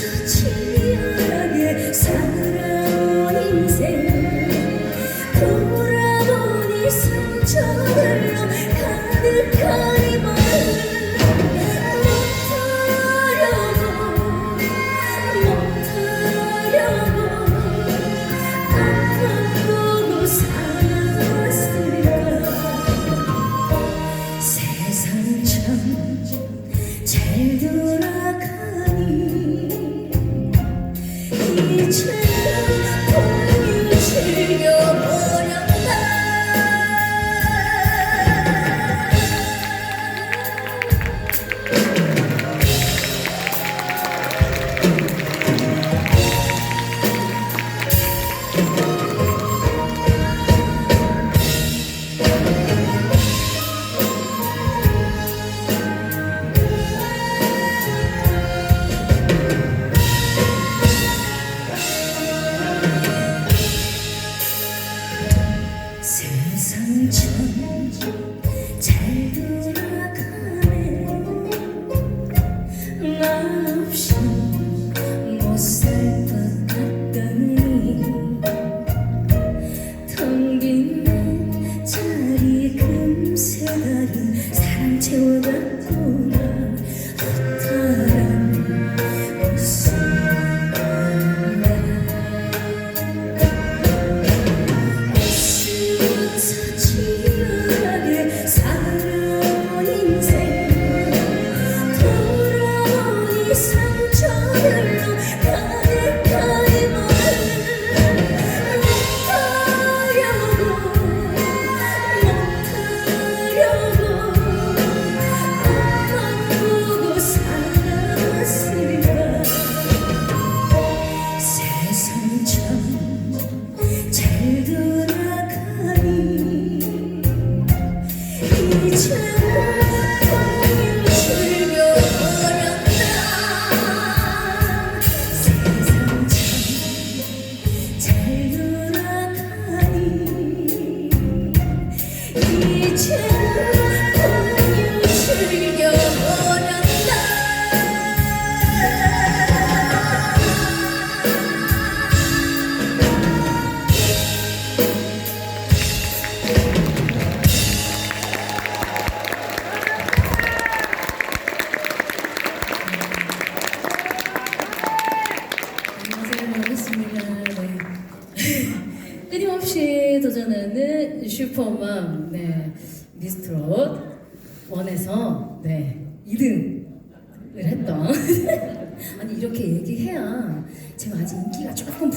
such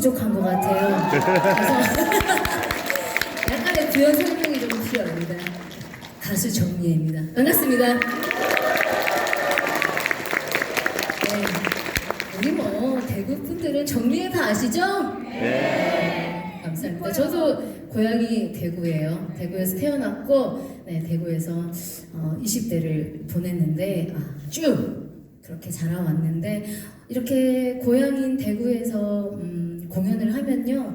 부족한 것 같아요. 그래서 약간의 부연 설명이 좀 필요합니다. 가수 정미애입니다. 반갑습니다. 네. 우리 뭐 대구 분들은 정리에 다 아시죠? 네. 감사합니다. 저도 고향이 대구예요. 대구에서 태어났고, 네, 대구에서 어, 20대를 보냈는데, 아, 쭉 그렇게 자라왔는데, 이렇게 고향인 대구에서 음, 공연을 하면요,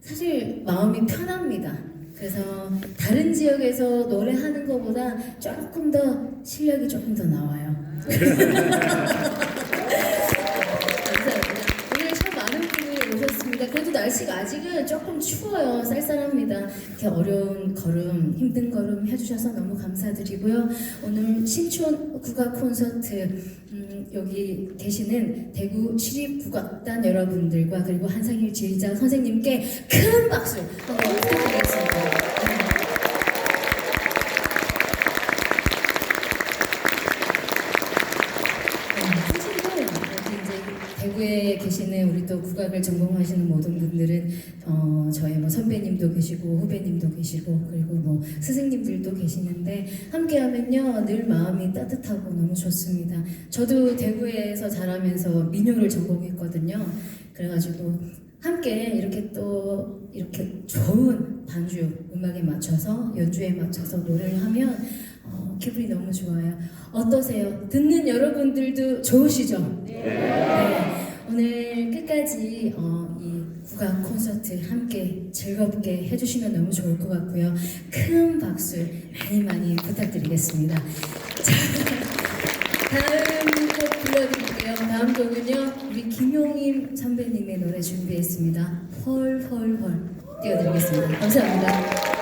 사실 마음이 편합니다. 그래서 다른 지역에서 노래하는 것보다 조금 더 실력이 조금 더 나와요. 날씨가 아직은 조금 추워요. 쌀쌀합니다. 이렇게 어려운 걸음, 힘든 걸음 해주셔서 너무 감사드리고요. 오늘 신촌 국악 콘서트 음, 여기 계시는 대구 시립국악단 여러분들과 그리고 한상일 지휘자 선생님께 큰 박수 한번 부탁드리겠습니다. 네. 사실은 여기 이제 대구에 계시는 우리 또 국악을 전공하시는 모든 분들은 어, 저희 뭐 선배님도 계시고 후배님도 계시고 그리고 뭐 스승님들도 계시는데 함께하면요 늘 마음이 따뜻하고 너무 좋습니다. 저도 대구에서 자라면서 민요를 전공했거든요. 그래가지고 함께 이렇게 또 이렇게 좋은 반주 음악에 맞춰서 연주에 맞춰서 노래를 하면 어, 기분이 너무 좋아요. 어떠세요? 듣는 여러분들도 좋으시죠? 네. 오늘 끝까지 어, 이 국악 콘서트 함께 즐겁게 해주시면 너무 좋을 것 같고요. 큰 박수 많이 많이 부탁드리겠습니다. 자, 다음 곡 불러드릴게요. 다음 곡은요, 우리 김용임 선배님의 노래 준비했습니다. 헐 헐 헐 띄워드리겠습니다. 감사합니다.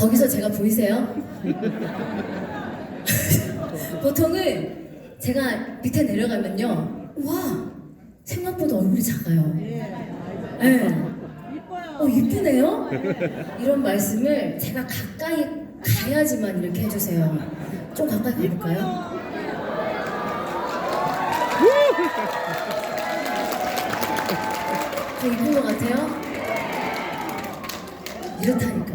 거기서 제가 보이세요? 보통은 제가 밑에 내려가면요. 와, 생각보다 얼굴이 작아요. 네. 어, 이쁘네요? 이런 말씀을 제가 가까이 가야지만 이렇게 해주세요. 좀 가까이 가볼까요? 더 이쁜 것 같아요? 이렇다니까요.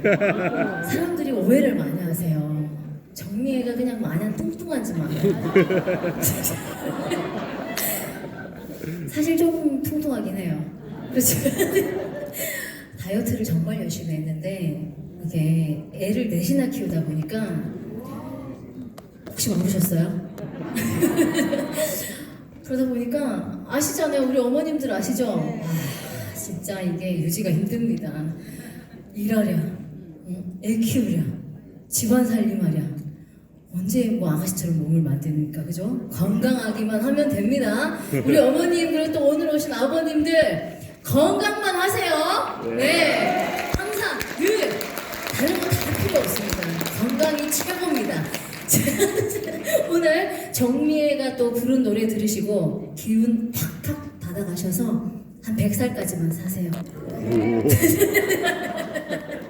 사람들이 오해를 많이 하세요. 정미애가 그냥 마냥 뚱뚱하지 만 사실 조금 뚱뚱하긴 해요. 그렇죠? 다이어트를 정말 열심히 했는데 이게 애를 넷이나 키우다 보니까 혹시 모르셨어요? 그러다 보니까 아시잖아요. 우리 어머님들 아시죠? 아, 진짜 이게 유지가 힘듭니다. 일하랴, 응? 애 키우랴, 집안 살림하랴. 언제 뭐 아가씨처럼 몸을 만드니까 그죠? 건강하기만 하면 됩니다. 우리 어머님 그리고 또 오늘 오신 아버님들 건강만 하세요. 네, 항상 늘 다른 거 다 필요 없습니다. 건강이 최고입니다. 오늘 정미애가 또 부른 노래 들으시고 기운 팍팍 받아가셔서 한 100살까지만 사세요.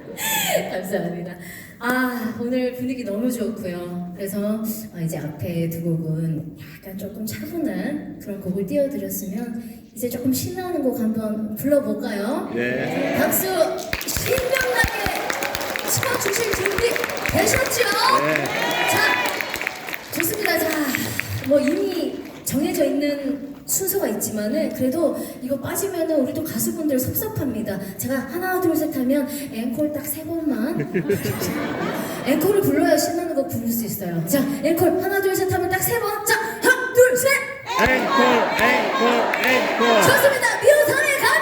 감사합니다. 아, 오늘 분위기 너무 좋고요. 그래서 어, 이제 앞에 두 곡은 약간 조금 차분한 그런 곡을 띄워드렸으면 이제 조금 신나는 곡 한번 불러볼까요? 네. 박수 신명나게 쳐주실 준비 되셨죠? 네. 자, 좋습니다. 자, 뭐 이미 정해져 있는 순서가 있지만은 그래도 이거 빠지면은 우리도 가수분들 섭섭합니다. 제가 하나 둘 셋 하면 앵콜 딱 세 번만 앵콜을 불러야 신나는 거 부를 수 있어요. 자, 앵콜 하나 둘 셋 하면 딱 세 번. 자, 하나 둘 셋. 앵콜, 앵콜, 앵콜. 좋습니다. 미호선에 갑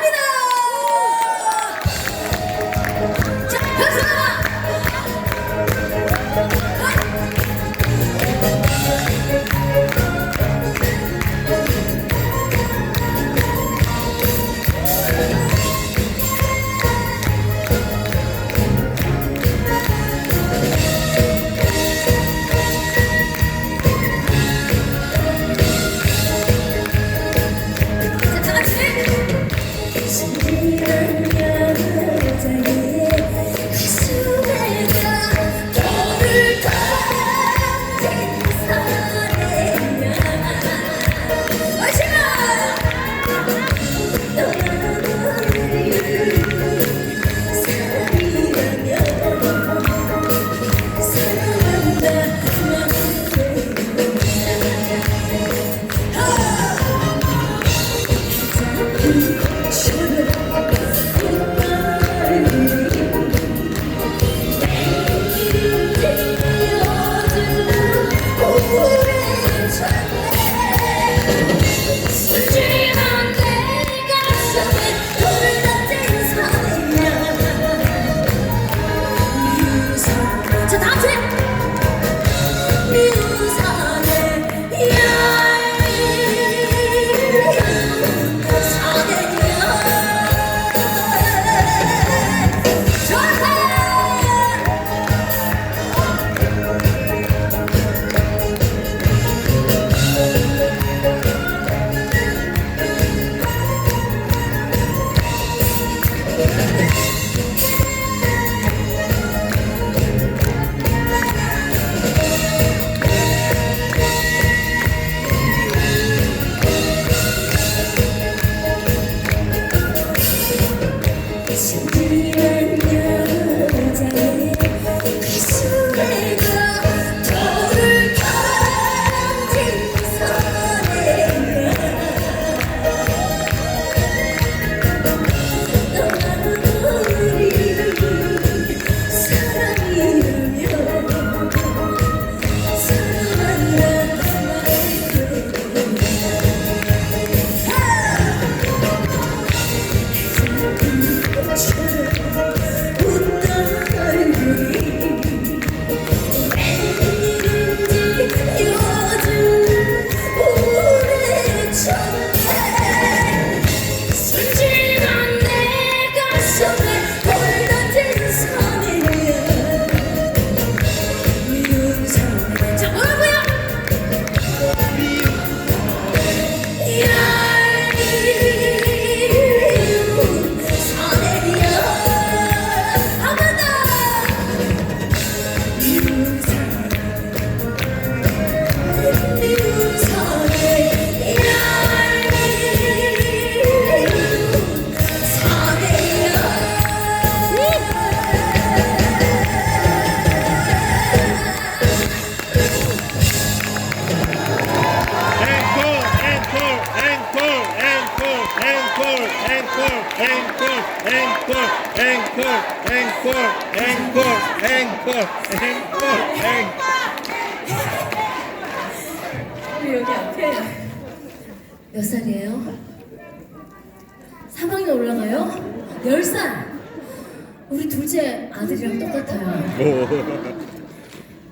우리 둘째 아들이랑 똑같아요.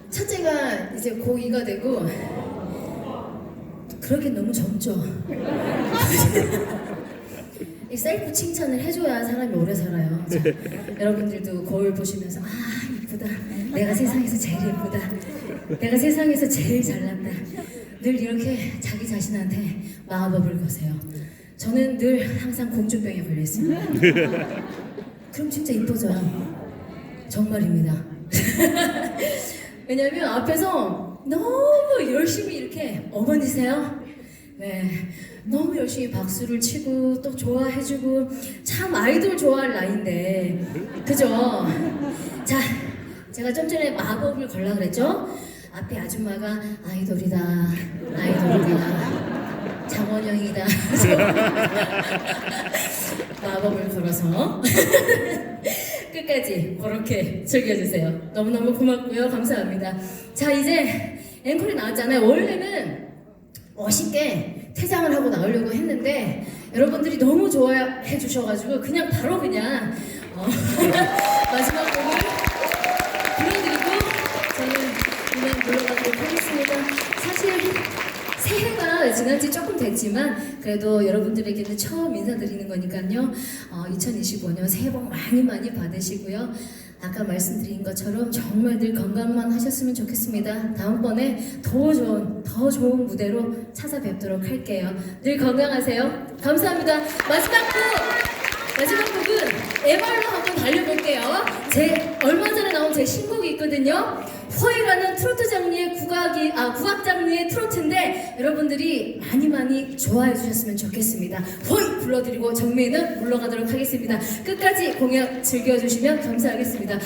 첫째가 이제 고2가 되고 그러긴 너무 젊죠. 이 셀프 칭찬을 해줘야 사람이 오래 살아요. 자, 여러분들도 거울 보시면서 아 이쁘다. 내가 세상에서 제일 예쁘다. 내가 세상에서 제일 잘난다. 늘 이렇게 자기 자신한테 마법을 거세요. 저는 늘 항상 공주병에 걸려 있습니다. 그럼 진짜 이뻐져요. 정말입니다. 왜냐면 앞에서 너무 열심히 이렇게 어머니세요? 네. 너무 열심히 박수를 치고 또 좋아해주고 참 아이돌 좋아할 나이인데 그죠? 자 제가 좀 전에 마법을 걸라 그랬죠? 앞에 아줌마가 아이돌이다 아이돌이다 장원영이다 마법을 걸어서 끝까지 그렇게 즐겨주세요. 너무너무 고맙고요. 감사합니다. 자, 이제 앵콜이 나왔잖아요. 원래는 멋있게 퇴장을 하고 나오려고 했는데 여러분들이 너무 좋아해 주셔가지고 그냥 바로 그냥 어, 마지막 곡을 불러드리고 저는 그냥 물러가도록 하겠습니다. 사실 새해가 지난 지 조금 됐지만 그래도 여러분들에게는 처음 인사드리는 거니까요. 어, 2025년 새해 복 많이 많이 받으시고요. 아까 말씀드린 것처럼 정말 늘 건강만 하셨으면 좋겠습니다. 다음번에 더 좋은, 더 좋은 무대로 찾아뵙도록 할게요. 늘 건강하세요. 감사합니다. 마지막 곡! 마지막 곡은 에말로 한번 달려볼게요. 제 얼마 전에 나온 제 신곡이 있거든요. 허이라는 트로트 장르의 국악이 아 국악 장르의 트로트인데 여러분들이 많이 많이 좋아해 주셨으면 좋겠습니다. 허이 불러드리고 정미는 물러가도록 하겠습니다. 끝까지 공연 즐겨주시면 감사하겠습니다.